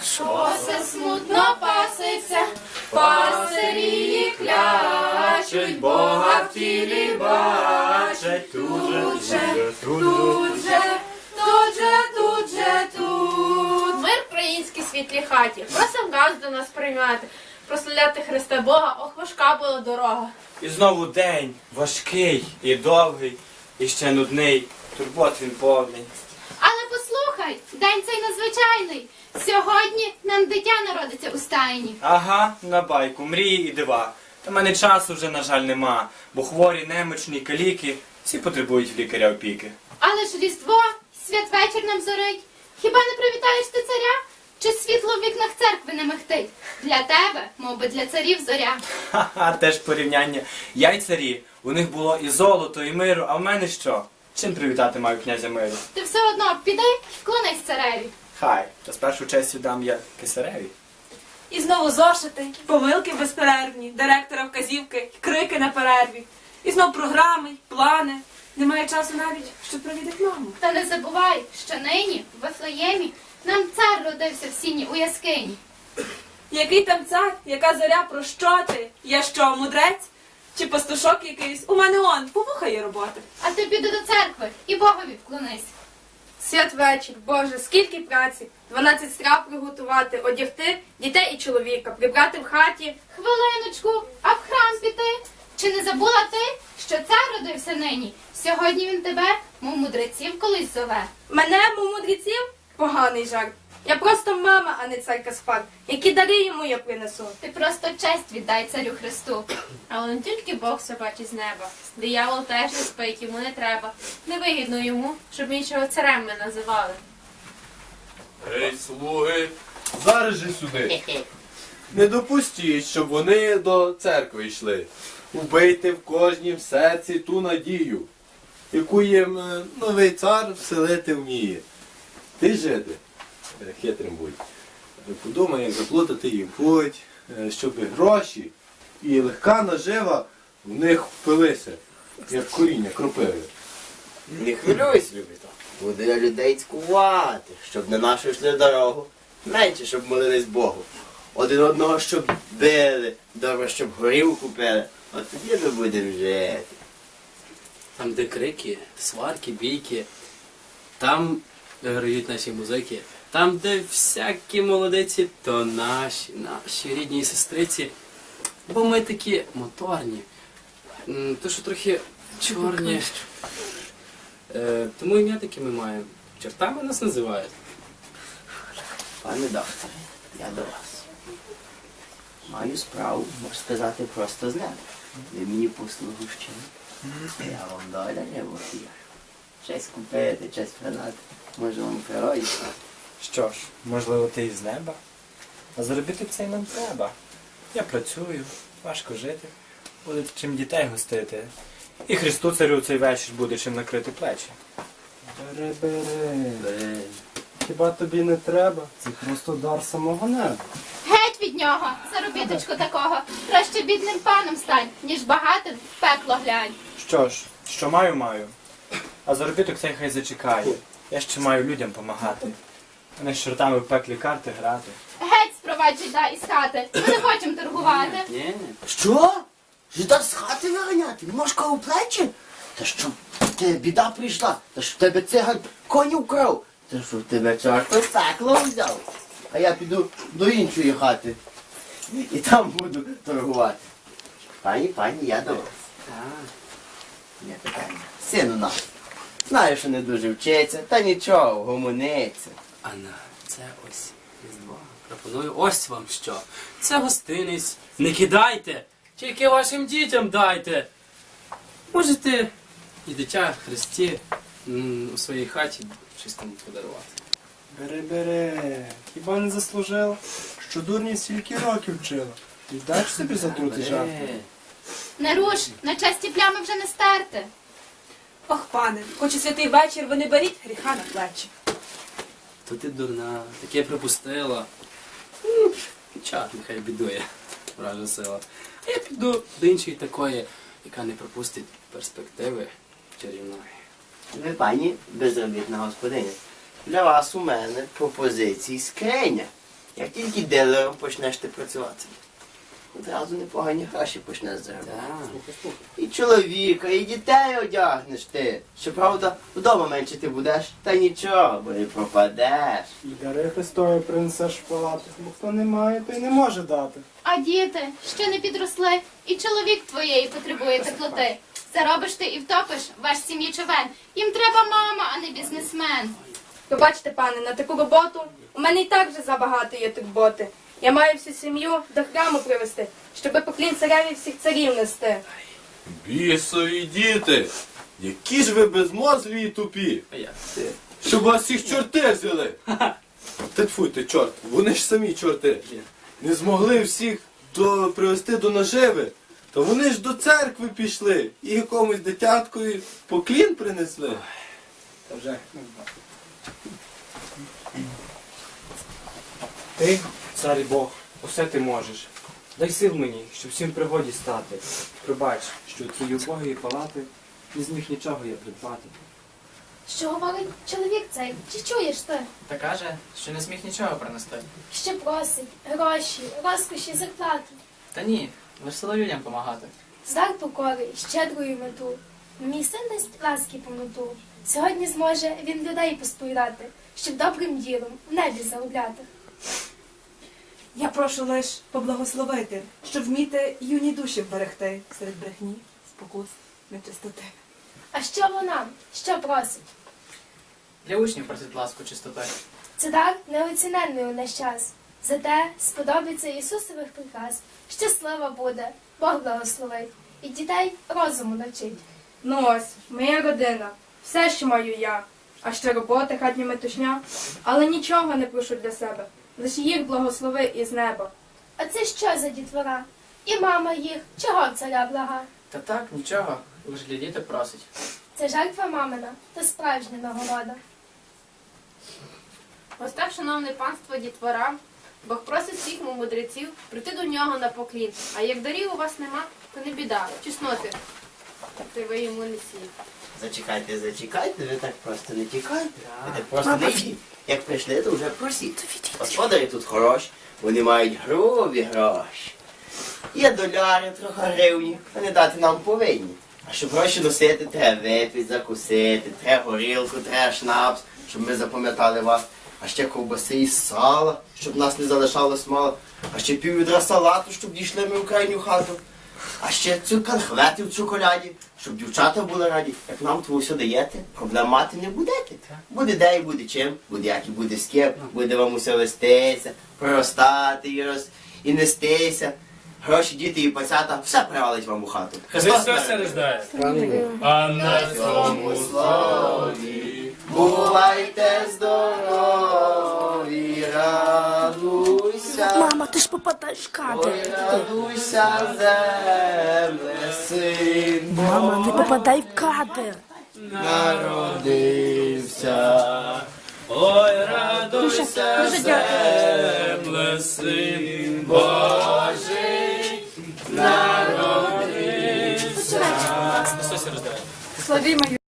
Осе смутно паситься, пастирі клячуть, Бога в тілі бачать, тут же, тут же, тут же, тут же, тут. Мир українській світлій хаті, просим газ до нас приймати, прославляти Христа Бога, ох, важка була дорога. І знову день важкий і довгий, і ще нудний. Турбот він повний. Але день цей надзвичайний. Сьогодні нам дитя народиться у стайні. Ага, на байку, мрії і дива. Та мене часу вже, на жаль, нема, бо хворі, немочні, каліки всі потребують в лікаря опіки. Але ж Різдво, святвечір нам зорить. Хіба не привітаєш ти царя? Чи світло в вікнах церкви не михтить? Для тебе, мов би для царів зоря. Ха-ха, теж порівняння. Я й царі, у них було і золото, і миру, а в мене що? Чим привітати маю князя миру? Ти все одно піди й вклонись цареві. Хай, та спершу честь дам я кисареві. І знову зошити, помилки безперервні, директора вказівки, крики на перерві. І знов програми, й плани. Немає часу навіть, щоб провідати маму. Та не забувай, що нині в Вифлеємі нам цар родився в сіні у яскині. Який там цар, яка зоря, про що ти? Я що, мудрець? Чи пастушок якийсь? У мене он, повухає роботи. А ти піди до церкви і Богові вклонись. Святвечір, Боже, скільки праці! 12 страв приготувати, одягти дітей і чоловіка, прибрати в хаті. Хвилиночку, а в храм піти? Чи не забула ти, що цар родився нині? Сьогодні він тебе, мов мудреців, колись зове. Мене, мов мудреців? Поганий жарт. Я просто мама, а не цар Каспар. Які дари йому я принесу? Ти просто честь віддай царю Христу. Але не тільки Бог все бачить з неба. Диявол теж не спить, йому не треба. Невигідно йому, щоб іншого царем ми називали. Ей, слуги, зараз же сюди. Не допустіть, щоб вони до церкви йшли. Убийте в кожнім серці ту надію, яку їм е, новий цар вселити вміє. Ти жиди, хитрим будь. Подумай, як заплутати їм путь, е, щоб гроші і легка нажива в них впилися, як коріння кропиви. Не хвилюйся, любito. Буду я людей цькувати, щоб на нашу йшли дорогу. Менше, щоб молились Богу. Один одного, щоб били, добре, щоб горілку пили. От тоді ми будемо жити. Там, де крики, сварки, бійки, там грають наші музики, там, де всякі молодиці, то наші, наші рідні сестриці. Бо ми такі моторні, М, то що трохи чорні. Е, тому ім'я таке ми маємо. Чортами нас називають. Пане докторе, я до вас. Маю справу, можна сказати, просто з неба. Ви мені послугу вчили. Я вам доля не вохію. Щось купити, щось продати. Може вам природі стати. Що ж, можливо, ти із неба? А заробити це й нам треба. Я працюю, важко жити, буде чим дітей гостити. І Христу царю цей вечір буде чим накрити плечі. Бери, бери. Бери. Хіба тобі не треба? Це просто дар самого неба. Геть від нього, заробіточку такого. Краще бідним паном стань, ніж багатим в пекло глянь. Що ж, що маю, маю. А заробіток цей хай зачекає. Я ще маю людям помагати. Вони з чортами в пеклі карти грати. Геть спровадь жида із хати. Ми не хочемо торгувати. Ні, ні. Що? Жида з хати виганяти? Мошка у плечі? Та що тебе біда прийшла? Та що в тебе циган коні вкрав? Та що в тебе чорт пекло взяв? А я піду до іншої хати. І там буду торгувати. Пані, пані, я до вас. Є питання. Син у нас. Знаю, що не дуже вчиться, та нічого, гомониться. А на це ось різдво. Пропоную ось вам що. Це гостинець. Не кидайте, тільки вашим дітям дайте. Можете і дитя Христі м, у своїй хаті щось там подарувати. Бери, бери. Хіба не заслужила? Що дурні стільки років вчила. Віддач собі затрути жарти. Е, Не руш, на часті плями вже не стерти. Ох, пане, хоч і святий вечір, ви не беріть гріха на плечі. То ти дурна, таке припустила. Чат, нехай бідує, вража сила. А я піду до іншої такої, яка не пропустить перспективи чарівної. Ви, пані, безробітна господиня. Для вас у мене пропозиції скриня. Як тільки дилером почнеш ти працювати, одразу непогані гроші почнеш заробляти. Чоловіка, і дітей одягнеш ти. Щоправда, вдома менше ти будеш, та нічого, бо не пропадеш. І дари Христові принесеш в палату, бо хто не має, той не може дати. А діти ще не підросли, і чоловік твоєї потребує теплоти. Заробиш ти і втопиш ваш сім'ї човен. Їм треба мама, а не бізнесмен. Пробачте, пане, на таку роботу у мене і так вже забагато є турботи. Я маю всю сім'ю до храму привести, щоби поклін цареві всіх царів нести. Бісові діти! Які ж ви безмозлі і тупі! А? Щоб вас всіх чорти взяли! Та тьфуй ти, чорт, вони ж самі чорти. Не змогли всіх до, привести до наживи. То вони ж до церкви пішли і якомусь дитяткові поклін принесли. Та вже. Ти, цар і Бог, усе ти можеш. Дай сил мені, щоб всім пригоді стати. Пробач, що у цій убогої палати не зміг нічого я придбати. Що говорить чоловік цей? Чи чуєш ти? Та каже, що не зміг нічого принести. Що просить гроші, розкоші, зарплату. Та ні, весело людям помагати. Здар покори, щедрою мету. Мій син дасть ласки повноту. Сьогодні зможе він людей посповідати, щоб добрим ділом в небі заробляти. Я прошу лиш поблагословити, щоб вміти юні душі вберегти серед брехні, спокус, нечистоти. А що вона? Що просить? Для учнів просить ласку чистоти. Це дар неоціненний у наш час. Зате сподобиться Ісусових приказ. Щаслива буде, Бог благословить, і дітей розуму навчить. Ну ось, моя родина, все, що маю я. А ще робота, хатня метушня, але нічого не прошу для себе. Лише їх благослови із неба. А це що за дітвора? І мама їх, чого царя блага? Та так, нічого, лиш для дітей просить. Це жертва мамина, то справжня нагорода. Ось так, шановне панство дітвора, Бог просить всіх му мудреців прийти до нього на поклін. А як дарів у вас нема, то не біда. Чесноти. Ти ви йому не сій. Зачекайте, зачекайте, ви так просто не тікайте. Ви так просто не йдіть. Як прийшли, то вже просіть. Господарі тут хороші, вони мають грубі гроші. Є доляри, трохи гривні, вони дати нам повинні. А щоб гроші носити, треба випити, закусити, треба горілку, треба шнапс, щоб ми запам'ятали вас. А ще ковбаси і сала, щоб нас не залишалось мало. А ще пів відра салату, щоб дійшли ми в крайню хату. А ще цю конхвети в чоколяді, щоб дівчата були раді. Як нам того все даєте, проблем мати не будете. Буде де і буде чим, буде як і буде з ким, буде вам усе вестися, проростати і, роз... і нестися. Гроші, діти і пацята, все привалить вам у хату. Христос рождає. а на цьому слові бувайте здорові, попадаєш в кадр. Ой, радуйся, земле, син Мама, не попадай в кадр. народився. Ой, радуйся, земле, син Божий, народився. Рождає. Славімо